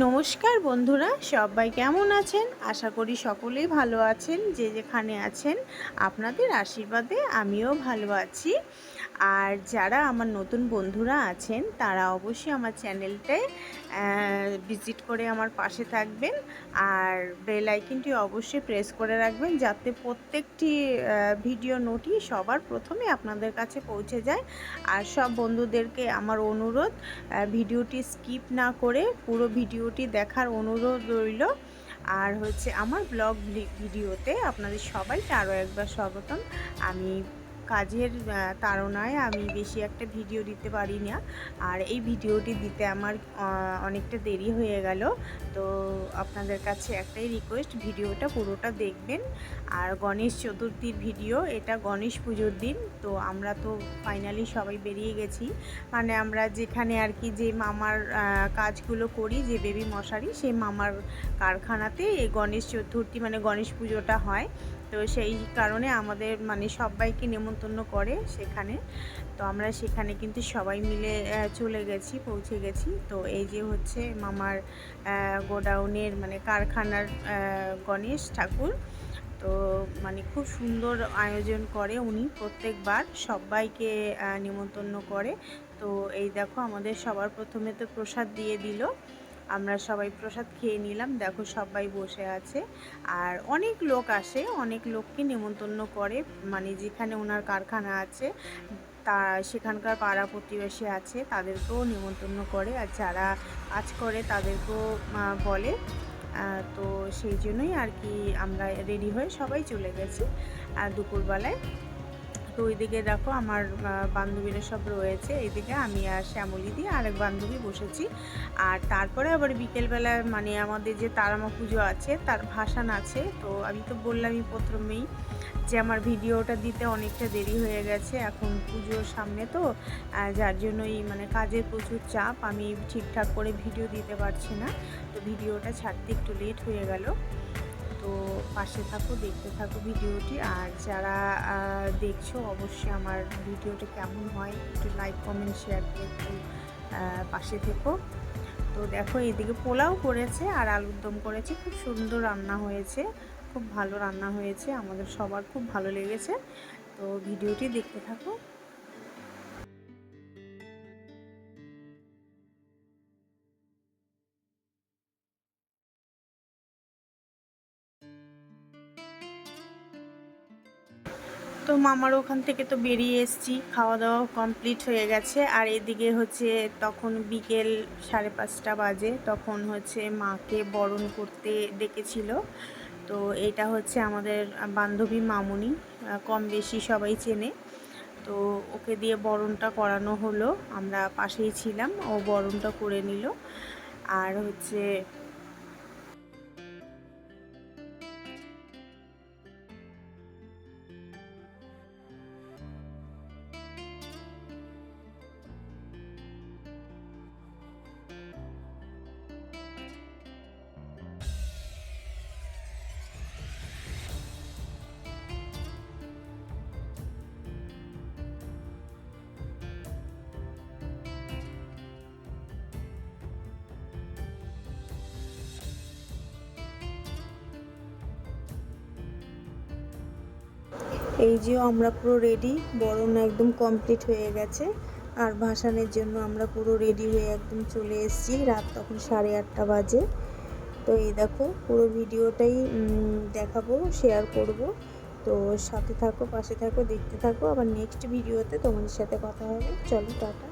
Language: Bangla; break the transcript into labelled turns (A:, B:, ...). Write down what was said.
A: নমস্কার বন্ধুরা, সবাই কেমন আছেন? আশা করি সকলেই ভালো আছেন, যে যেখানে আছেন, আপনাদের আশীর্বাদে আমিও ভালো আছি। আর যারা আমার নতুন বন্ধুরা আছেন, তারা অবশ্যই আমার চ্যানেলটায় ভিজিট করে আমার পাশে থাকবেন। আর বেল আইকনটি অবশ্যই প্রেস করে রাখবেন যাতে প্রত্যেকটি ভিডিও নোটি সবার প্রথমে আপনাদের কাছে পৌঁছে যায়। আর সব বন্ধুদেরকে আমার অনুরোধ ভিডিওটি স্কিপ না করে পুরো ভিডিওটি দেখার অনুরোধ রইল। আর হচ্ছে আমার ব্লগ ভিডিওতে আপনাদের সবাইকে আরও একবার স্বাগতম। আমি কাজের তাড়নায় আমি বেশি একটা ভিডিও দিতে পারি না আর এই ভিডিওটি দিতে আমার অনেকটা দেরি হয়ে গেল। তো আপনাদের কাছে একটাই রিকোয়েস্ট ভিডিওটা পুরোটা দেখবেন। আর গণেশ চতুর্থীর ভিডিও, এটা গণেশ পুজোর দিন। তো আমরা তো ফাইনালি সবাই বেরিয়ে গেছি। মানে আমরা যেখানে আর কি যে মামার কাজগুলো করি, যে বেবি মশারি, সেই মামার কারখানাতে এই গণেশ চতুর্থী মানে গণেশ পুজোটা হয়। তো সেই কারণে আমাদের মানে সবাইকে নেমন্তন্ন করে সেখানে। তো আমরা সেখানে কিন্তু সবাই মিলে চলে গেছি, পৌঁছে গেছি। তো এই যে হচ্ছে মামার গোডাউনের মানে কারখানার গণেশ ঠাকুর। তো মানে খুব সুন্দর আয়োজন করে উনি প্রত্যেকবার, সবাইকে নিমন্ত্রণ করে। তো এই দেখো আমাদের সবার প্রথমে তো প্রসাদ দিয়ে দিল। আমরা সবাই প্রসাদ খেয়ে নিলাম। দেখো সবাই বসে আছে। আর অনেক লোক আসে, অনেক লোককে নেমন্তন্ন করে। মানে যেখানে ওনার কারখানা আছে, তা সেখানকার পাড়া প্রতিবেশী আছে, তাদেরকেও নেমন্তন্ন করে। আর যারা কাজ করে, তাদেরকেও বলে। তো সেই জন্যই আর কি আমরা রেডি হয়ে সবাই চলে গেছি আর দুপুরবেলায়। তো ওইদিকে দেখো আমার বান্ধবীরা সব রয়েছে। এইদিকে আমি আর শ্যামলিদি আরেক বান্ধবী বসেছি। আর তারপরে আবার বিকেলবেলা মানে আমাদের যে তারামা পুজো আছে, তার ভাসান আছে। তো আমি তো বললামই প্রথমেই যে আমার ভিডিওটা দিতে অনেকটা দেরি হয়ে গেছে এখন পুজোর সামনে তো যার জন্যই মানে কাজের প্রচুর চাপ। আমি ঠিকঠাক করে ভিডিও দিতে পারছি না। তো ভিডিওটা ছাড়তে একটু লেট হয়ে গেল। তো পাশে থাকো, দেখতে থাকো ভিডিওটি। আর যারা দেখছ, অবশ্যই আমার ভিডিওটি কেমন হয় একটু লাইক কমেন্ট শেয়ার করে একটু পাশে থেকো। তো দেখো, এদিকে পোলাও করেছে আর আলুর দম করেছে। খুব সুন্দর রান্না হয়েছে, খুব ভালো রান্না হয়েছে। আমাদের সবার খুব ভালো লেগেছে। তো ভিডিওটি দেখতে থাকো। মামার ওখান থেকে তো বেরিয়ে এসছি খাওয়া দাওয়া কমপ্লিট হয়ে গেছে। আর এদিকে হচ্ছে তখন বিকেল সাড়ে পাঁচটা বাজে, তখন হচ্ছে মাকে বরণ করতে ডেকেছিল। তো এটা হচ্ছে আমাদের বান্ধবী মামুনি কম বেশি সবাই চেনে। তো ওকে দিয়ে বরণটা করানো হলো, আমরা পাশেই ছিলাম, ও বরণটা করে নিল। আর হচ্ছে এই যে আমরা পুরো রেডি বরণ একদম কমপ্লিট হয়ে গেছে। আর ভাসানের জন্য আমরা পুরো রেডি হয়ে একদম চলে এসেছি, রাত তখন সাড়ে আটটা বাজে। তো এই দেখো, পুরো ভিডিওটাই দেখাবো শেয়ার করব। তো সাথে থাকো, পাশে থাকো, দেখতে থাকো। আবার নেক্সট ভিডিওতে তোমাদের সাথে কথা হবে। চলো, টাটা।